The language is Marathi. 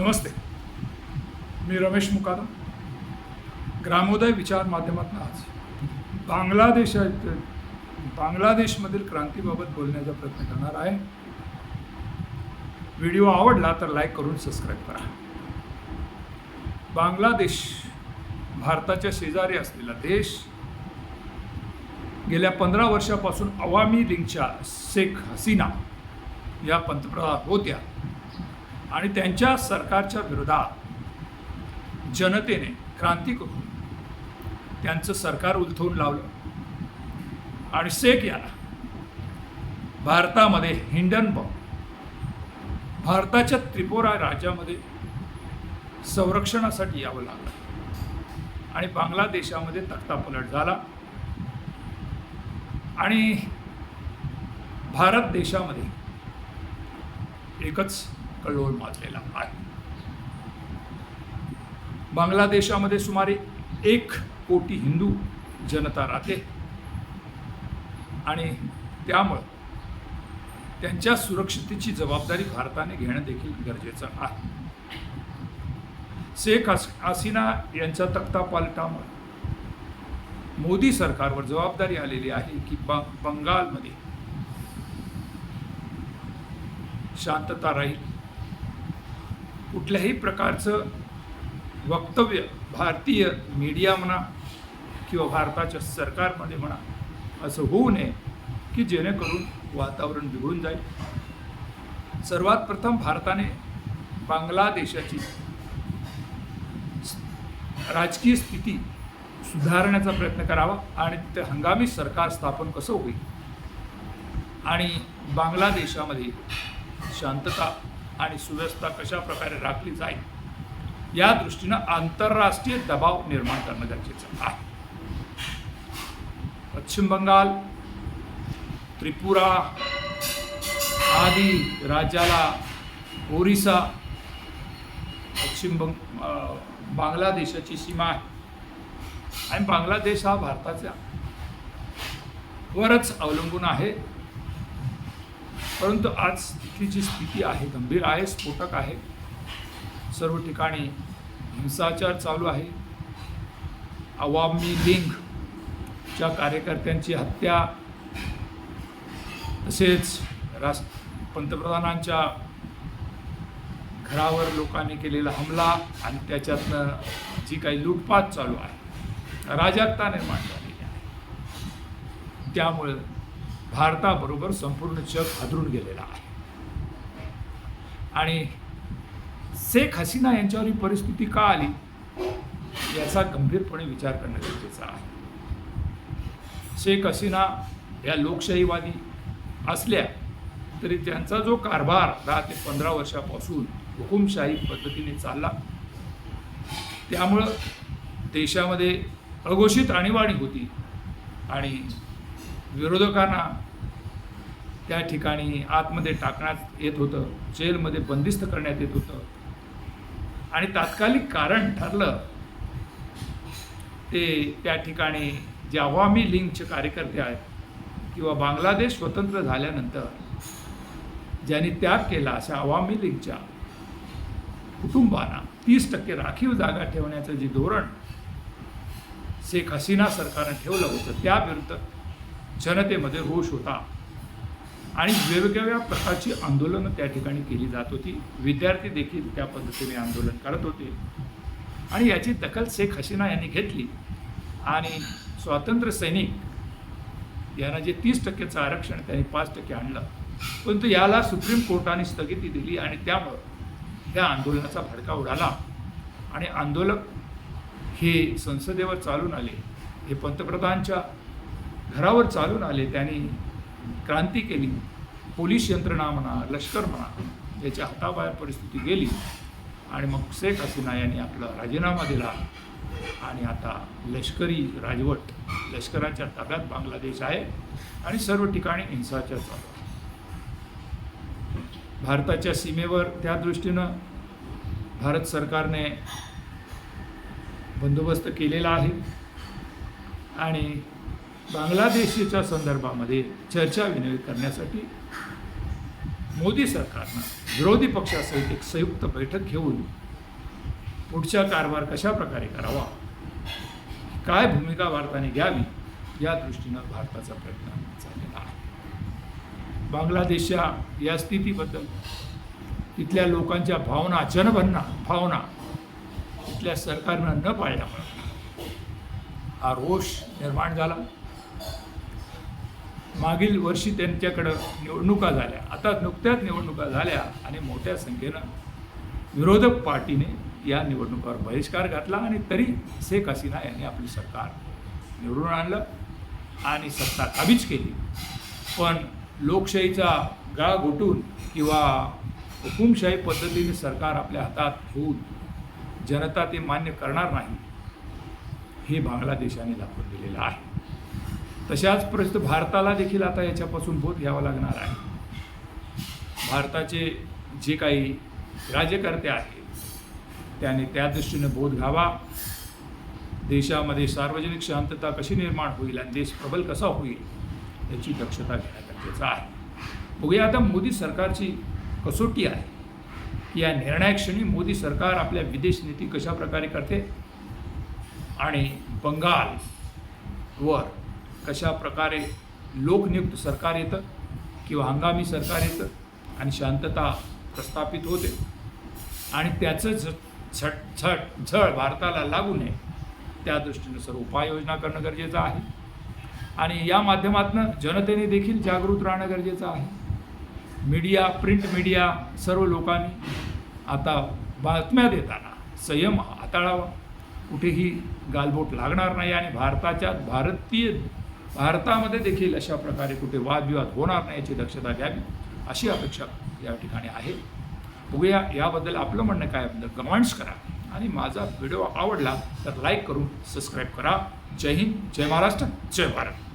नमस्ते. मी रमेश मुकादम. ग्रामोदय विचार माध्यमातून आज बांगलादेश बांगलादेशमधील क्रांतीबाबत बोलण्याचा प्रयत्न करणार आहे. व्हिडिओ आवडला तर लाईक करून सबस्क्राईब करा. बांगलादेश भारताच्या शेजारी असलेला देश गेल्या पंधरा वर्षापासून अवामी लीगच्या शेख हसीना या पंतप्रधान होत्या. आणि त्यांच्या सरकारच्या विरोधात जनतेने क्रांती करून त्यांचं सरकार उलथवून लावलं. आणि शेख याला भारतामध्ये हिंडनबर्ग भारताच्या त्रिपुरा राज्यामध्ये संरक्षणासाठी यावं लागलं. आणि बांगलादेशामध्ये तख्तापलट झाला. आणि भारत देशामध्ये एकच कल्लोळ माजलेला आहे बांगलादेशामध्ये सुमारे एक कोटी हिंदू जनता राहते. आणि त्यामुळं त्यांच्या सुरक्षितेची जबाबदारी भारताने घेणं देखील गरजेचं आहे. शेख हस हसीना यांच्या तख्तापालटामुळे मोदी सरकारवर जबाबदारी आलेली आहे की बंगालमध्ये शांतता राहील. कुठल्याही प्रकारचं वक्तव्य भारतीय मीडिया म्हणा किंवा भारताच्या सरकारमध्ये म्हणा असं होऊ नये की जेणेकरून वातावरण बिघडून जाईल. सर्वात प्रथम भारताने बांगलादेशाची राजकीय स्थिती सुधारण्याचा प्रयत्न करावा आणि ते हंगामी सरकार स्थापन कसं होईल? आणि बांगलादेशामध्ये शांतता आणि सुव्यवस्था कशा प्रकारे राखली जाईल? या दृष्टीनं आंतरराष्ट्रीय दबाव निर्माण करणं गरजेचं आहे. पश्चिम बंगाल त्रिपुरा आदी राज्याला ओरिसा पश्चिम बंग बांगलादेशाची सीमा आहे. आणि बांगलादेश हा भारताचा वरच अवलंबून आहे. परंतु आज तिथली जी स्थिती आहे गंभीर आहे स्फोटक आहे सर्व ठिकाणी हिंसाचार चालू आहे. अवामी लीगच्या कार्यकर्त्यांची हत्या तसेच रास पंतप्रधानांच्या घरावर लोकांनी केलेला हमला आणि त्याच्यातनं जी काही लूटपाट चालू आहे राजकता निर्माण झालेली आहे. त्यामुळं भारताबरोबर संपूर्ण जग हादरून गेलेलं आहे. आणि शेख हसीना यांच्यावर ही परिस्थिती का आली याचा गंभीरपणे विचार करणं गरजेचं आहे. शेख हसीना या लोकशाहीवादी असल्या तरी त्यांचा जो कारभार दहा ते पंधरा वर्षापासून हुकुमशाही पद्धतीने चालला त्यामुळं देशामध्ये अघोषित आणीबाणी होती आणि विरोधकांना त्या ठिकाणी आतमध्ये टाकण्यात येत होतं जेलमध्ये बंदिस्त करण्यात येत होतं. आणि तात्कालिक कारण ठरलं ते त्या ठिकाणी जे अवामी लीगचे कार्यकर्ते आहेत किंवा बांगलादेश स्वतंत्र झाल्यानंतर ज्यांनी त्याग केला अशा आवामी लीगच्या कुटुंबांना तीस टक्के राखीव जागा ठेवण्याचं जे धोरण शेख हसीना सरकारनं ठेवलं होतं त्याविरुद्ध जनतेमध्ये रोष होता. आणि वेगवेगळ्या प्रकारची आंदोलनं त्या ठिकाणी केली जात होती. विद्यार्थी देखील त्या पद्धतीने आंदोलन करत होते. आणि याची दखल शेख हसीना यांनी घेतली. आणि स्वातंत्र्य सैनिक यांना जे तीस टक्केचं आरक्षण त्यांनी पाच टक्के आणलं. परंतु याला सुप्रीम कोर्टाने स्थगिती दिली आणि त्यामुळं त्या आंदोलनाचा भडका उडाला. आणि आंदोलक हे संसदेवर चालून आले. हे पंतप्रधानच्या घरावर चालून आले त्यांनी क्रांती केली. पोलीस यंत्रणा म्हणा लष्कर म्हणा याच्या हाताबाहेर परिस्थिती गेली. आणि मग शेख हसीना यांनी आपला राजीनामा दिला. आणि आता लष्करी राजवट लष्कराच्या ताब्यात बांगलादेश आहे आणि सर्व ठिकाणी हिंसाचार चालू भारताच्या सीमेवर त्या दृष्टीनं भारत सरकारने बंदोबस्त केलेला आहे. आणि बांगलादेशीच्या संदर्भामध्ये चर्चा विनिमय करण्यासाठी मोदी सरकारनं विरोधी पक्षासहित एक संयुक्त बैठक घेऊन पुढच्या कारभार कशा प्रकारे करावा काय भूमिका भारताने घ्यावी या दृष्टीनं भारताचा प्रयत्न झालेला आहे. बांगलादेशच्या या स्थितीबद्दल तिथल्या लोकांच्या भावना जनभन्ना भावना तिथल्या सरकारनं न पाळल्यामुळे हा रोष निर्माण झाला. मागील वर्षी त्यांच्याकडं निवडणुका झाल्या. आता नुकत्याच निवडणुका झाल्या आणि मोठ्या संख्येनं विरोधक पार्टीने या निवडणुकावर बहिष्कार घातला आणि तरी शेख हसीना यांनी आपली सरकार निवडून आणलं आणि सत्ता काबीज केली. पण लोकशाहीचा गाळ घोटून किंवा हुकुमशाही पद्धतीने सरकार आपल्या हातात घेऊन जनता ते मान्य करणार नाही हे बांगलादेशाने दाखवून दिलेलं आहे. तशाच परिस्थिती भारताला देखील आता याच्यापासून बोध घ्यावा लागणार आहे. भारताचे जे काही राज्यकर्ते आहेत त्याने त्या दृष्टीने बोध घ्यावा. देशामध्ये सार्वजनिक शांतता कशी निर्माण होईल आणि देश प्रबल कसा होईल याची दक्षता घेणं गरजेचं आहे. बघूया आता मोदी सरकारची कसोटी आहे. की या निर्णयाक्षणी मोदी सरकार आपल्या विदेश नीती कशा प्रकारे करते? आणि बंगालवर कशा प्रकारे लोकनियुक्त सरकार येतं किंवा हंगामी सरकार येतं आणि शांतता प्रस्थापित होते आणि त्याचं झ झट झट झळ भारताला लागू नये त्या दृष्टीनं सर्व उपाययोजना करणं गरजेचं आहे. आणि या माध्यमातून जनतेने देखील जागृत राहणं गरजेचं आहे. मीडिया प्रिंट मीडिया सर्व लोकांनी आता बातम्या देताना संयम हाताळावा. कुठेही गालबोट लागणार नाही आणि भारताच्या भारतीय भारतामध्ये देखील अशा प्रकारे कुठे वादविवाद होणार नाही याची दक्षता घ्यावी अशी अपेक्षा या ठिकाणी आहे. बघूया याबद्दल आपलं म्हणणं काय याबद्दल कमेंट्स करा. आणि माझा व्हिडिओ आवडला तर लाईक करून सबस्क्राईब करा. जय हिंद जय महाराष्ट्र जय भारत.